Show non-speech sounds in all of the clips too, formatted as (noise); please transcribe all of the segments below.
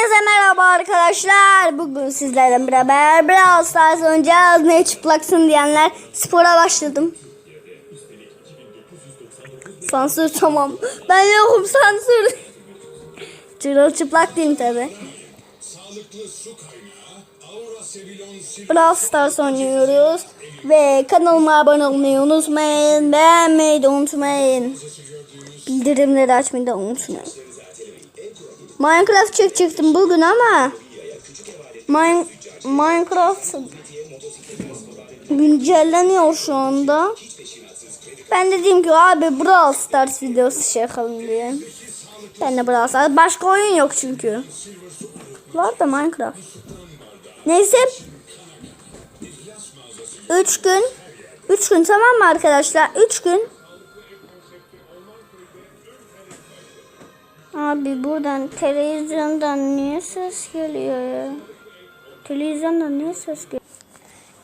Hepinize merhaba arkadaşlar. Bugün sizlerle beraber Brawl Stars oynayacağız. Ne çıplaksın diyenler spora başladım. Sansür tamam. Ben yokum sansür. Çırılçıplak değilim tabi. Brawl Stars oynuyoruz. Ve kanalıma abone olmayı unutmayın. Beğenmeyi de unutmayın. Bildirimleri açmayı da unutmayın. Minecraft çekecektim bugün ama Min Minecraft güncelleniyor şu anda. Ben dedim ki abi Brawl Stars videosu çekelim diye. Ben de Brawl Stars. Başka oyun yok çünkü. Var da Minecraft. Neyse. 3 gün. 3 gün tamam mı arkadaşlar? 3 gün. Abi buradan televizyondan niye ses geliyor ya? Televizyondan niye ses geliyor?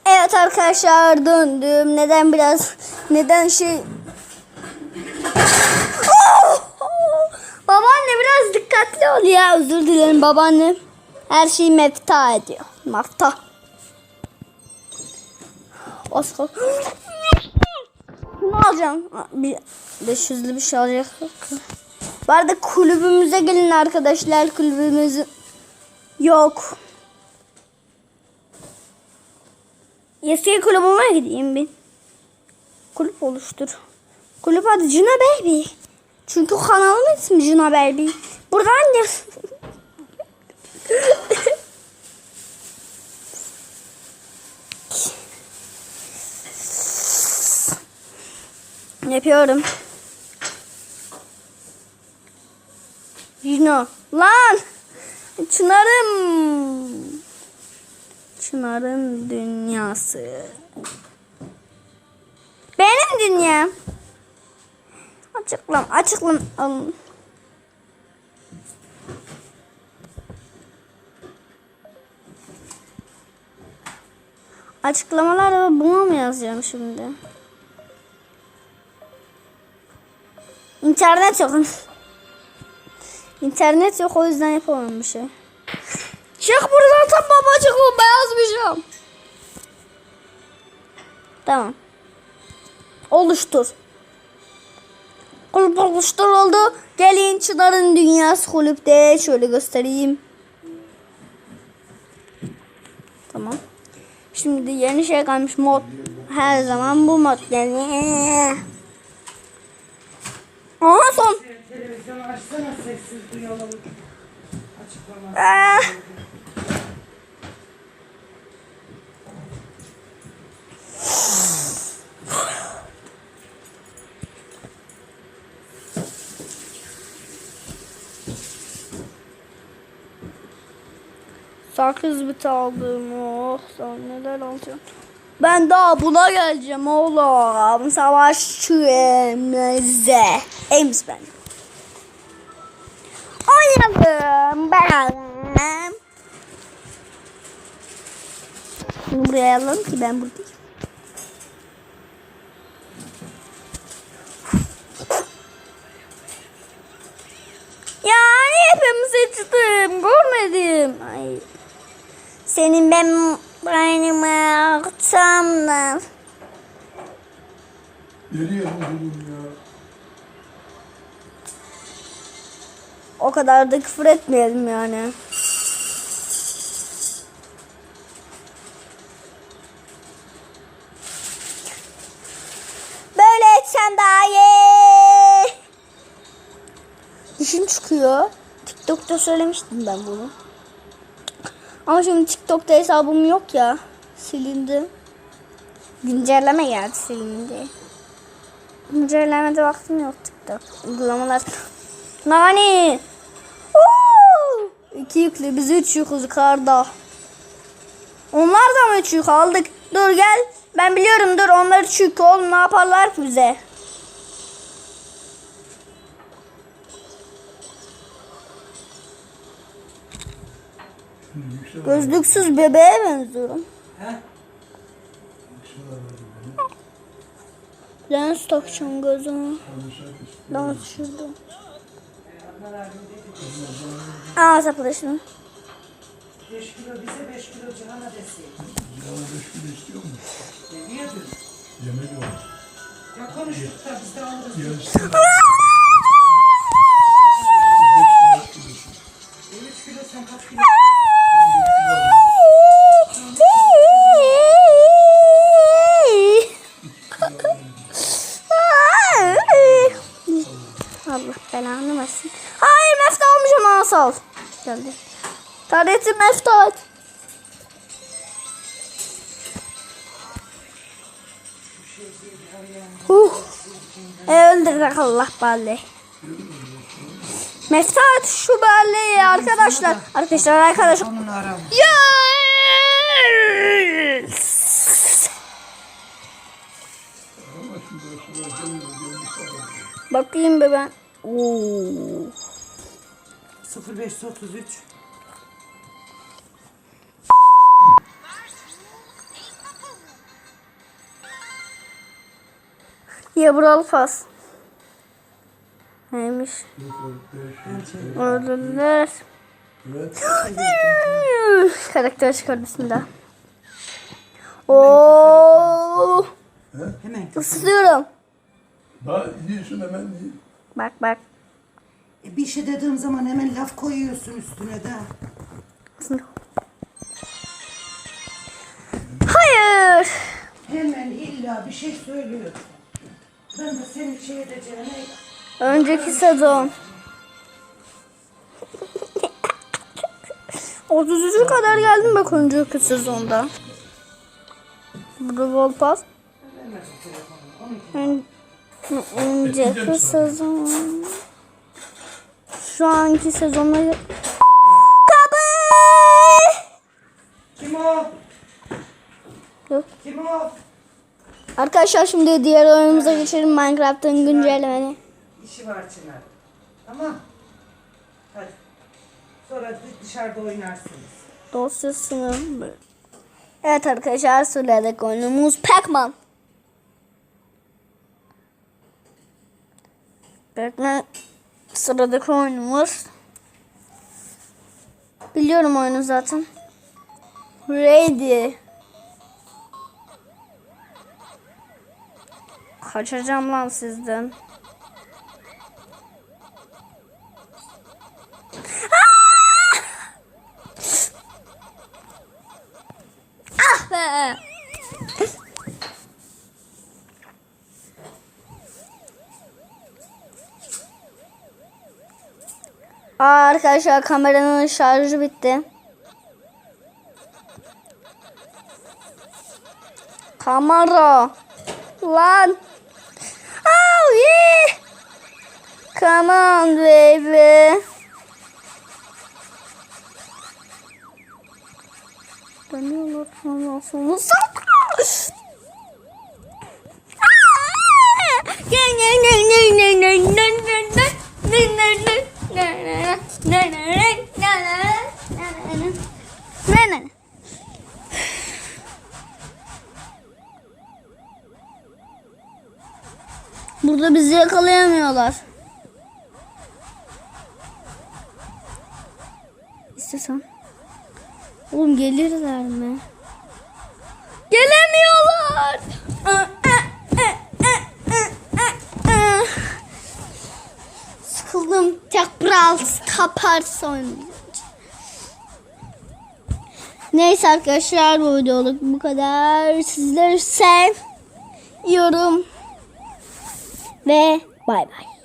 Evet arkadaşlar döndüm. Neden biraz neden şey Oh! Babaanne biraz dikkatli ol ya. Özür dilerim babaanne. Her şeyi mefta ediyor. Mafta. Oscar. Ne alacağım? Bir 500'lü bir şey alacak. Bu arada kulübümüze gelin arkadaşlar. Kulübümüz yok. Eski kulübüme gideyim bir. Kulüp oluştur. Kulüp adı Cina Baby. Çünkü kanalın ismi Cina Baby. Buradan ne? (laughs) Yapıyorum. Cino. Lan! Çınarım. Çınar'ın dünyası. Benim dünyam. Açıklam, açıklam. Alın. Açıklamalar buna mı yazacağım şimdi? İnternet yok. İnternet yok o yüzden yapamam bir şey. Çık buradan tam babacık o beyazmışım. Tamam. Oluştur. Kulüp oluşturuldu. Gelin Çınar'ın Dünyası kulüpte. Şöyle göstereyim. Tamam. Şimdi yeni şey kalmış mod. Her zaman bu mod geliyor. Televizyonu açsana sessiz duyalım. Açıklama. Ah. Sakız bit aldım. Oh sen neler alacağım. Ben daha buna geleceğim oğlum. Savaşçı Emze. Ems ben. Oynayalım. Ben. Bunu buraya alalım ki ben buradayım. Yani hepimiz seçtim. Görmedim. Ay. Senin ben beynime da. Nereye oğlum ya? O kadar da küfür etmeyelim yani. Böyle etsem daha iyi. Dişim çıkıyor. TikTok'ta söylemiştim ben bunu. Ama şimdi TikTok'ta hesabım yok ya. Silindi. Güncelleme geldi silindi. Güncellemede vaktim yok TikTok. Uygulamalar. Nani? Oo! İki yüklü biz üç yüküz karda. Onlar da mı üç yük aldık? Dur gel. Ben biliyorum dur onlar üç yük oğlum ne yaparlar ki bize? Gözlüksüz bebeğe benziyorum. Lens takacağım gözüme. Lens şurada. Aa saplaşın. 5 kilo bize 5 kilo Cihan'a deseydin. Yana beş kilo istiyor mu? Deviyordun. Yemek var. Ya konuştuk da biz de alırız. Yarısı. Tarihti mefta. Huh. E, öldürdük Allah balli. Meftat şu balleyi arkadaşlar. Arkadaşlar arkadaşlar. Yes! Bakayım be ben. Oo. 0533. Ya buralı pas. Neymiş? Öldürdüler. Karakter çıkar bismillah. Oo. Hemen. Islıyorum. Bak yiyorsun hemen yiyin. Bak bak. E, bir şey dediğim zaman hemen laf koyuyorsun üstüne de. Hayır. Hemen illa bir şey söylüyor. Ben de seni şey edeceğine Önceki sezon. 33'e kadar geldim bak önceki sezonda. Brawl Pass. Ön- Önceki sezon. Şu anki sezonda Kapı! Kim o? Yok. Kim o? Arkadaşlar şimdi diğer oyunumuza geçelim Minecraft'ın güncellemeni. İşi var Çınar. Tamam. Hadi. Sonra dı- dışarıda oynarsınız. Dosyasını Evet arkadaşlar sıradaki oyunumuz Pac-Man. Pac-Man sıradaki oyunumuz. Biliyorum oyunu zaten. Ready. Kaçacağım lan sizden. Ah be! Aa, arkadaşlar kameranın şarjı bitti. Kamera. Lan. Come on baby. Dönüyorlar sonra sonra Burada bizi yakalayamıyorlar. İstiyorsan. Oğlum gelirler mi? Gelemiyorlar. Sıkıldım. Tek Stars oynayacağım. Neyse arkadaşlar bu videoluk bu kadar. Sizleri seviyorum. Ve bay bay.